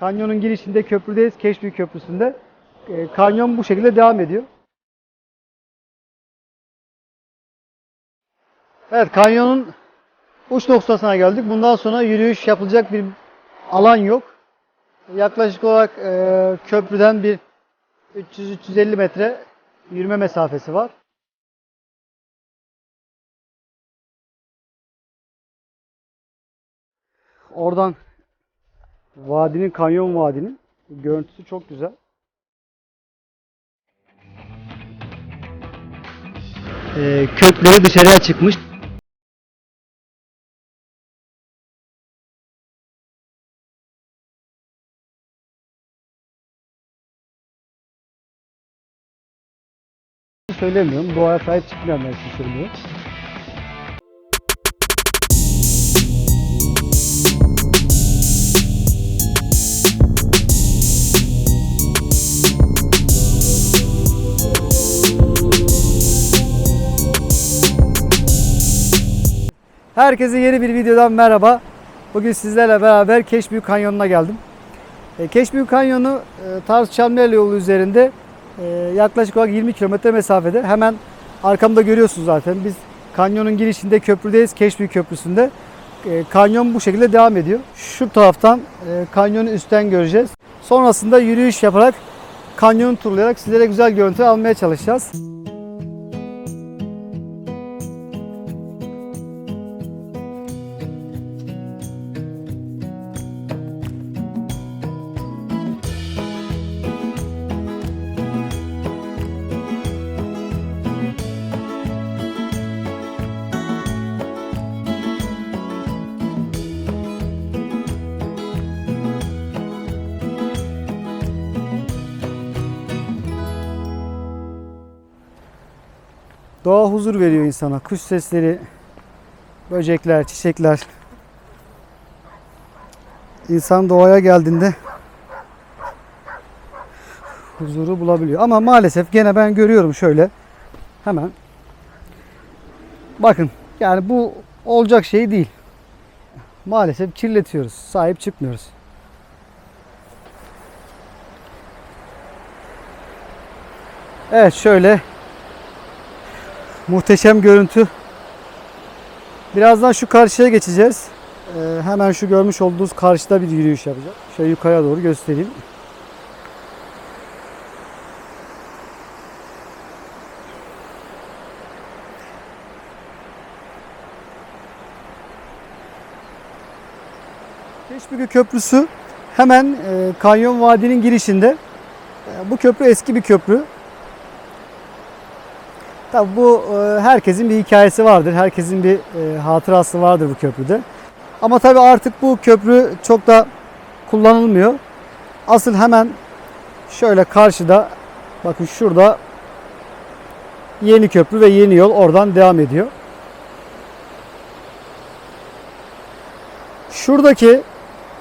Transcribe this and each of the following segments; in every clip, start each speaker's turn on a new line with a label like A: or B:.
A: Kanyonun girişinde köprüdeyiz. Keşbük Köprüsü'nde. E, kanyon bu şekilde devam ediyor. Evet kanyonun uç noktasına geldik. Bundan sonra yürüyüş yapılacak bir alan yok. Yaklaşık olarak e, köprüden bir 300-350 metre yürüme mesafesi var. Oradan vadinin, kanyon vadinin görüntüsü çok güzel. Ee, kökleri dışarıya çıkmış. Söylemiyorum. Doğaya sahip çıkmayanlar için söylüyorum. Herkese yeni bir videodan merhaba. Bugün sizlerle beraber Keşbüyük Kanyonu'na geldim. E, Keşbüyük Kanyonu e, Tarsus Çamlıerli yolu üzerinde e, yaklaşık olarak 20 kilometre mesafede. Hemen arkamda görüyorsunuz zaten. Biz kanyonun girişinde köprüdeyiz. Keşbüyük Köprüsü'nde. Kanyon bu şekilde devam ediyor. Şu taraftan kanyonu üstten göreceğiz. Sonrasında yürüyüş yaparak kanyonu turlayarak sizlere güzel görüntü almaya çalışacağız. Doğa huzur veriyor insana. Kuş sesleri, böcekler, çiçekler. İnsan doğaya geldiğinde huzuru bulabiliyor. Ama maalesef gene ben görüyorum şöyle. Hemen. Bakın yani bu olacak şey değil. Maalesef kirletiyoruz. Sahip çıkmıyoruz. Evet şöyle Muhteşem görüntü. Birazdan şu karşıya geçeceğiz. Ee, hemen şu görmüş olduğunuz karşıda bir yürüyüş yapacağız. Şöyle yukarıya doğru göstereyim. Keşbükü Köprüsü hemen e, Kanyon Vadi'nin girişinde. E, bu köprü eski bir köprü. Tabi bu e, herkesin bir hikayesi vardır. Herkesin bir e, hatırası vardır bu köprüde. Ama tabi artık bu köprü çok da kullanılmıyor. Asıl hemen şöyle karşıda bakın şurada yeni köprü ve yeni yol oradan devam ediyor. Şuradaki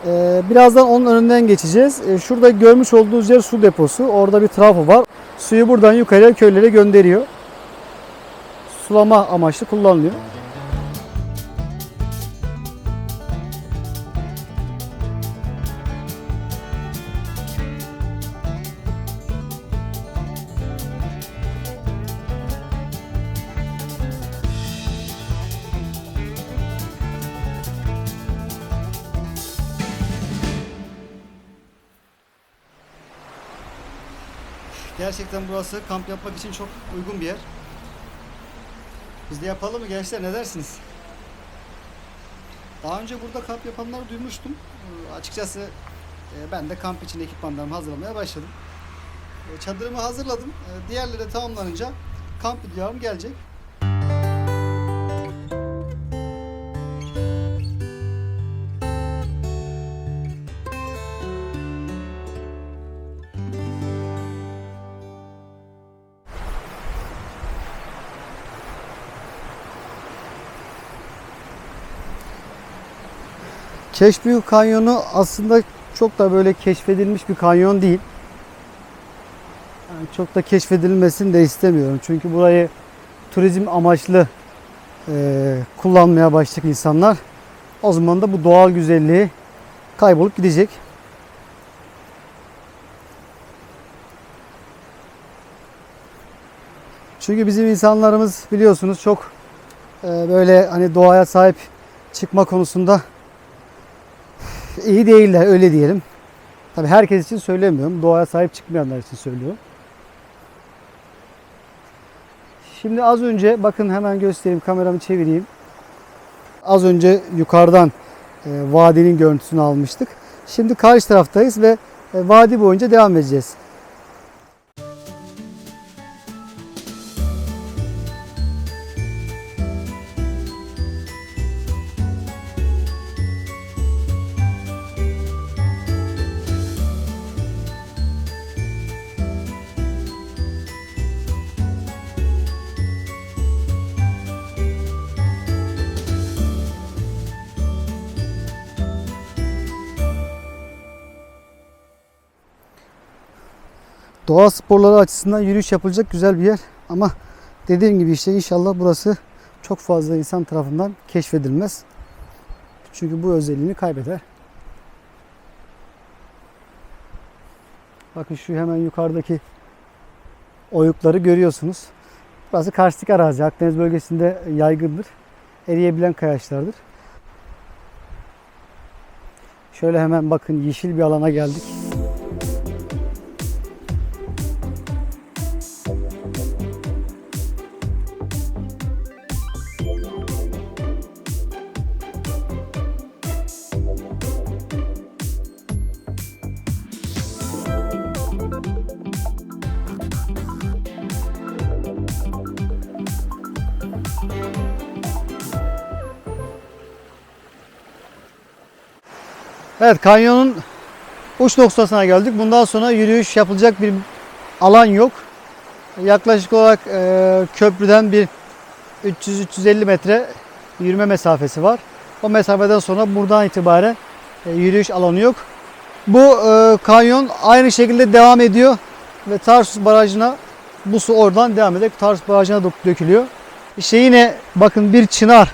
A: e, birazdan onun önünden geçeceğiz. Şurada görmüş olduğunuz yer su deposu. Orada bir trafo var. Suyu buradan yukarıya köylere gönderiyor sulama amaçlı kullanılıyor. Gerçekten burası kamp yapmak için çok uygun bir yer. Biz de yapalım mı gençler ne dersiniz? Daha önce burada kamp yapanları duymuştum. Ee, açıkçası e, ben de kamp için ekipmanlarımı hazırlamaya başladım. E, çadırımı hazırladım. E, diğerleri tamamlanınca kamp videolarım gelecek. Keşbüyük Kanyonu aslında çok da böyle keşfedilmiş bir kanyon değil. Yani çok da keşfedilmesini de istemiyorum. Çünkü burayı turizm amaçlı e, kullanmaya başladık insanlar. O zaman da bu doğal güzelliği kaybolup gidecek. Çünkü bizim insanlarımız biliyorsunuz çok e, böyle hani doğaya sahip çıkma konusunda iyi değiller öyle diyelim. Tabii herkes için söylemiyorum. Doğaya sahip çıkmayanlar için söylüyorum. Şimdi az önce bakın hemen göstereyim kameramı çevireyim. Az önce yukarıdan e, vadinin görüntüsünü almıştık. Şimdi karşı taraftayız ve e, vadi boyunca devam edeceğiz. Doğa sporları açısından yürüyüş yapılacak güzel bir yer. Ama dediğim gibi işte inşallah burası çok fazla insan tarafından keşfedilmez. Çünkü bu özelliğini kaybeder. Bakın şu hemen yukarıdaki oyukları görüyorsunuz. Burası karstik arazi. Akdeniz bölgesinde yaygındır. Eriyebilen kayaçlardır. Şöyle hemen bakın yeşil bir alana geldik. Evet kanyonun uç noktasına geldik. Bundan sonra yürüyüş yapılacak bir alan yok. Yaklaşık olarak e, köprüden bir 300-350 metre yürüme mesafesi var. O mesafeden sonra buradan itibaren e, yürüyüş alanı yok. Bu e, kanyon aynı şekilde devam ediyor ve Tarsus Barajı'na bu su oradan devam ederek Tarsus Barajı'na dök- dökülüyor. İşte yine bakın bir çınar.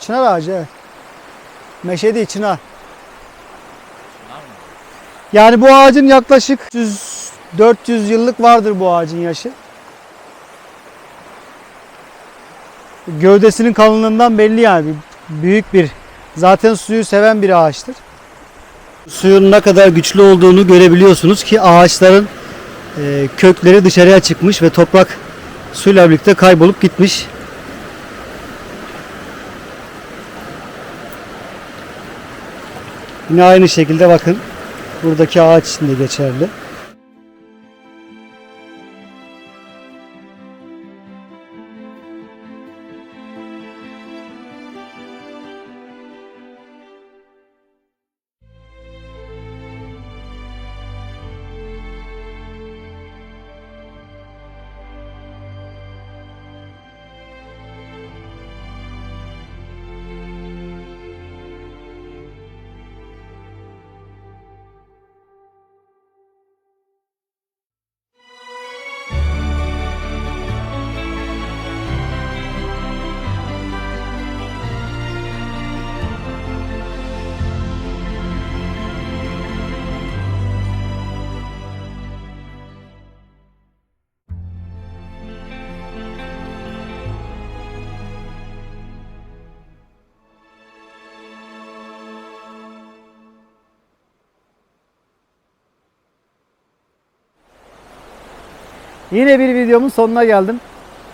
A: Çınar ağacı evet. Meşe değil çınar. Yani bu ağacın yaklaşık 100 400 yıllık vardır bu ağacın yaşı. Gövdesinin kalınlığından belli yani. Büyük bir, zaten suyu seven bir ağaçtır. Suyun ne kadar güçlü olduğunu görebiliyorsunuz ki ağaçların e, kökleri dışarıya çıkmış ve toprak suyla birlikte kaybolup gitmiş. Yine aynı şekilde bakın. Buradaki ağaç için de geçerli. Yine bir videomun sonuna geldim.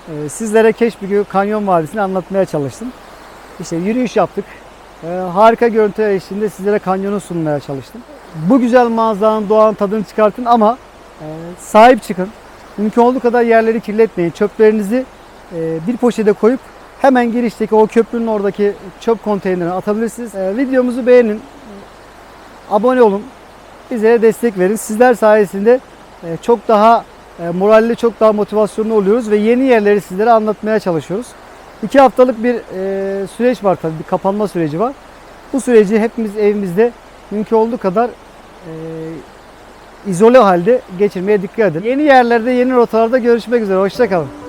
A: Ee, Sizlere Keşbükü Kanyon Vadisi'ni anlatmaya çalıştım. İşte yürüyüş yaptık. Ee, Harika görüntüler eşliğinde sizlere kanyonu sunmaya çalıştım. Bu güzel manzaranın doğanın tadını çıkartın ama e, sahip çıkın. Mümkün olduğu kadar yerleri kirletmeyin. Çöplerinizi e, bir poşete koyup hemen girişteki o köprünün oradaki çöp konteynerine atabilirsiniz. E, Videomuzu beğenin. Abone olun. Bizlere destek verin. Sizler sayesinde çok daha moralli, çok daha motivasyonlu oluyoruz ve yeni yerleri sizlere anlatmaya çalışıyoruz. İki haftalık bir e, süreç var tabii, bir kapanma süreci var. Bu süreci hepimiz evimizde mümkün olduğu kadar e, izole halde geçirmeye dikkat edin. Yeni yerlerde, yeni rotalarda görüşmek üzere. Hoşçakalın.